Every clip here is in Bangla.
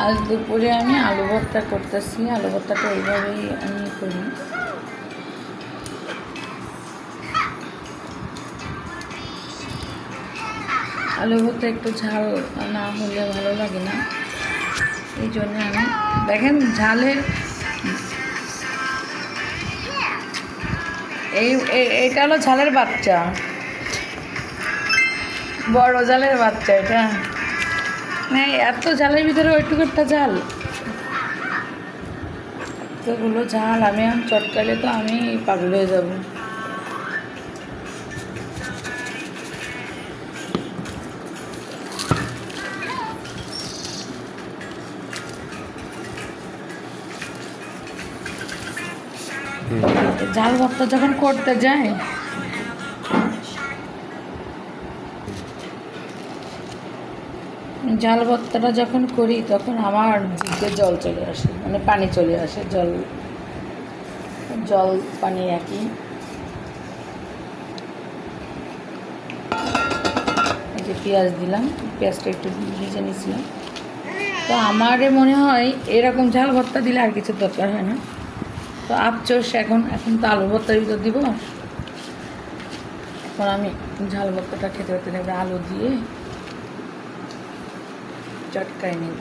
আজ দুপুরে আমি আলু ভর্তা করতেছি। আলু ভর্তাটা এইভাবেই আমি করি। আলু ভর্তা একটু ঝাল না হলে ভালো লাগে না। এই জন্য আমি, দেখেন ঝালের, এই এটা হলো ঝালের বাচ্চা। বড় জালের বাচ্চা এটা। মানে এত জালের ভিতরে ওইটুকু একটা ঝাল এতগুলো ঝাল আমি আম চটকালে তো আমি পাগল হয়ে যাব। ঝাল ভর্তা যখন করতে যায় জাল ভর্তাটা যখন করি, তখন আমার জিভে জল চলে আসে মানে পানি চলে আসে, জল জল, পানি একই। যে পেঁয়াজ দিলাম, পেঁয়াজটা একটু ভিজে নিয়েছিলাম। তো আমারে মনে হয় এরকম ঝাল ভর্তা দিলে আর কিছু দরকার হয় না। তো আপচোস এখন এখন তো আলু ভর্তার ভিতর দিব। এখন আমি ঝাল ভর্তাটা খেতে খেতে আলু দিয়ে চটকায় নেব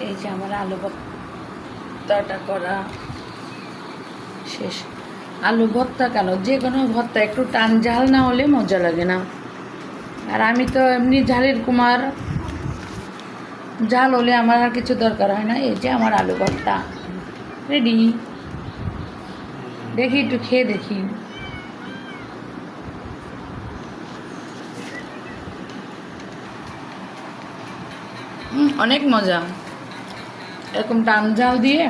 এই যে আমার আলু ভর্তাটা করা শেষ। আলু ভর্তা কেন? যে কোনো ভর্তা, একটু টান ঝাল না হলে মজা লাগে না। আর আমি তো এমনি ঝালের কুমার। ঝাল হলে আমার আর কিছু দরকার হয় না। এই যে আমার আলু ভর্তা। রেডি দেখি, একটু খেয়ে দেখি। অনেক মজা। এরকম টান জাল দিয়ে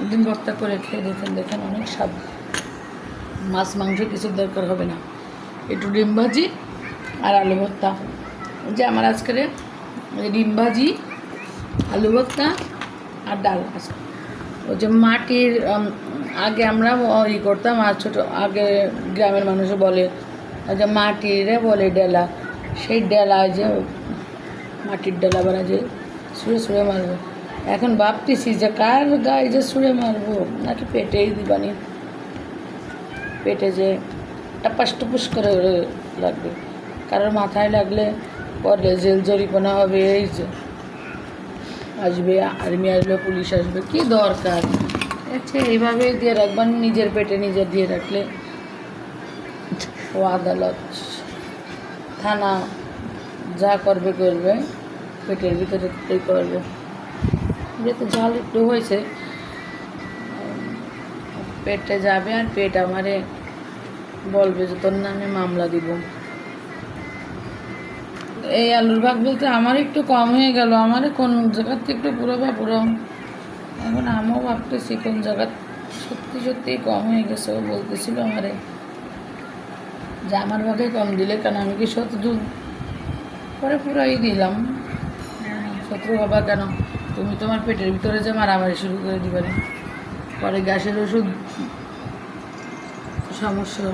একদিন ভর্তা করে খেয়ে দেখেন দেখেন অনেক স্বাদ। মাছ, মাংস কিছু দরকার হবে না। একটু ডিম ভাজি আর আলু ভর্তা। যে আমার আজকের ডিম ভাজি, আলু ভর্তা আর ডাল আজকে। ওই যে মাটির আগে আমরা ই করতাম, আর ছোটো, আগে গ্রামের মানুষ বলে যে মাটিরে বলে ডেলা। সেই ডেলা যে মাটির ডেলা বানা যে সুরে সুরে মারবো। এখন ভাবতেছি যে কার গায়ে যে সুরে মারবো, নাকি পেটেই দিবানি। পেটে যে টাপাস টুপুস করে লাগবে। কারোর মাথায় লাগলে পরে জেল জরিপানা হবে, এই যে। আসবে, আর্মি আসবে, পুলিশ আসবে, কি দরকার? আচ্ছা এইভাবে দিয়ে রাখবেন, নিজের পেটে নিজে দিয়ে রাখলে। ও আদালত, থানা যা করবে করবে। পেটের ভিতরে তাই করবে। যেহেতু ঝাল একটু হয়েছে উম, পেটে যাবে আর পেট আমারে বলবে যে তোর নামে মামলা দিব। এই আলুর ভাগ বলতে আমার একটু কম হয়ে গেল আমার কোন জায়গার থেকে একটু পুরো বা পুরো। এখন আমিও ভাবতেছি কোন জায়গা সত্যি সত্যিই কম হয়ে গেছে ও বলতেছিল আমারে যে আমার ভাগে কম দিলে কেন আমি কি শত্রু? পরে পুরাই দিলাম। শত্রু হবা কেন? তুমি তোমার পেটের ভিতরে যে মারামারি শুরু করে দিবে পরে গ্যাসের ওষুধ সমস্যা।